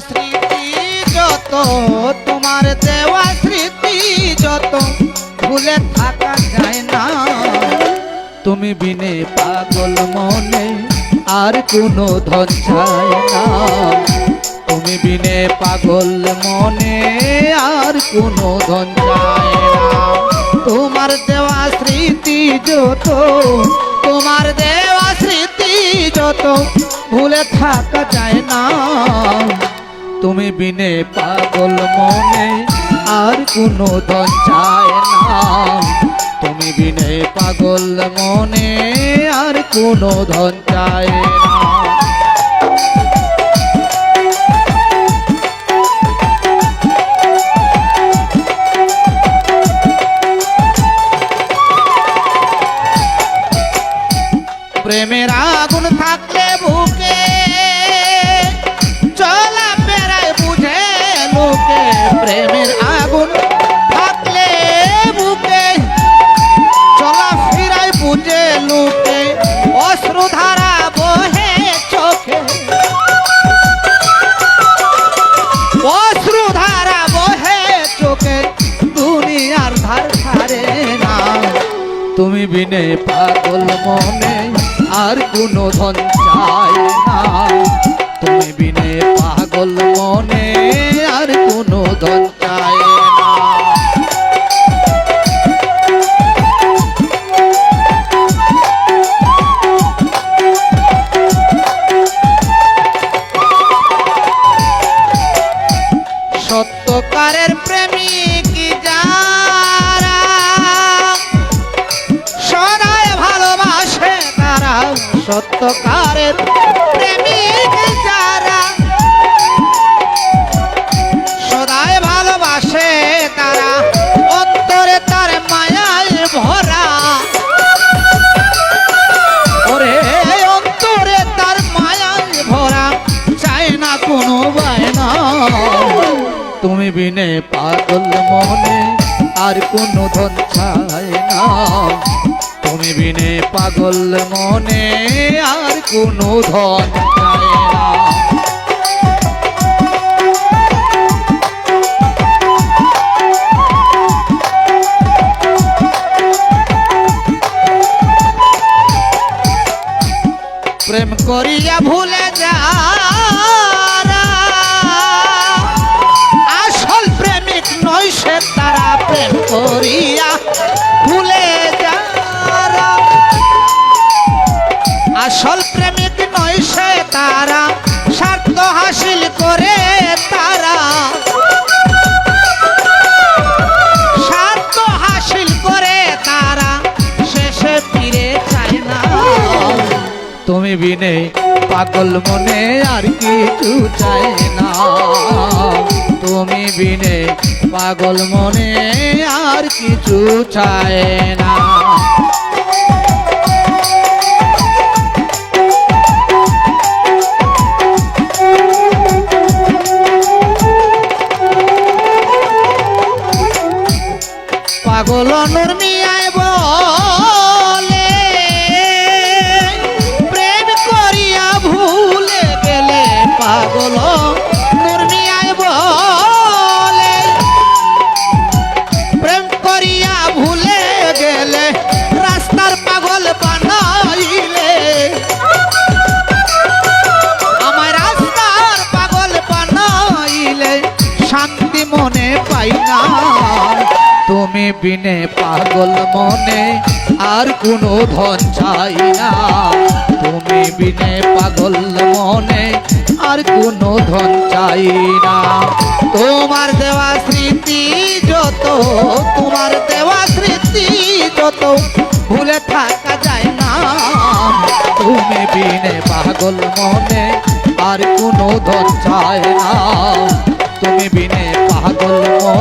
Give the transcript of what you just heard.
স্মৃতি যত, তোমার দেওয়া স্মৃতি যত, ভুলে থাকা যায় না। তুমি বিনে পাগল মনে আর কোনো ধন যায় না। তুমি বিনে পাগল মনে আর কোনো ধন যায় না। তোমার দেওয়া স্মৃতি যত, তোমার দেওয়া স্মৃতি যত, ভুলে থাকা যায় না। তুমি বিনে পাগল মনে আর কোনো ধন চায় না। তুমি বিনে পাগল মনে আর কোনো ধন চায় না। প্রেমের আগুন থাকলে বুকে প্রেমের আগুন থাকলে বুকে, চলা ফিরায় বুঝে লোকে অশ্রুধারা বহে চোখে। অশ্রুধারা বহে চোখে, দুনিয়ার ধার ধারে না। তুমি বিনে পাগল মনে আর কোনো ধন চায় না। বিনে মনে আর কোনো সত্যকারের প্রেমিক যারা সদায় ভালোবাসে তারা সত্যকারের কোনো বায়না তুমি বিনে পাগল মনে আর কোনো ধন ছায় না। তুমি বিনে পাগল মনে আর কোনো ধন ছায় না। আসল প্রেমিক নয় সে তারা, স্বার্থ হাসিল করে তারা। স্বার্থ হাসিল করে তারা, শেষে চায় না। তুমি বিনে পাগল মনে আর কিছু চাই না। তুমি বিনে পাগল মনে আর কিছু চায় না। পাগল নুরমিয়ায় বলে, প্রেম করিয়া ভুলে গেলে পাগল নুরমিয়ায় বলে। প্রেম করিয়া ভুলে গেলে রাস্তার পাগল বানাইলে। আমার রাস্তার পাগল বানাইলে শান্তি মনে পাই না। তুমি বিনে পাগল মনে আর কোনো ধন চাই না। তুমি বিনে পাগল মনে আর কোনো ধন চাই না। তোমার দেওয়া স্মৃতি যত, তোমার দেওয়া স্মৃতি যত, ভুলে থাকা যায় না। তুমি বিনে পাগল মনে আর কোনো ধন চায় না। তুমি বিনে পাগল মনে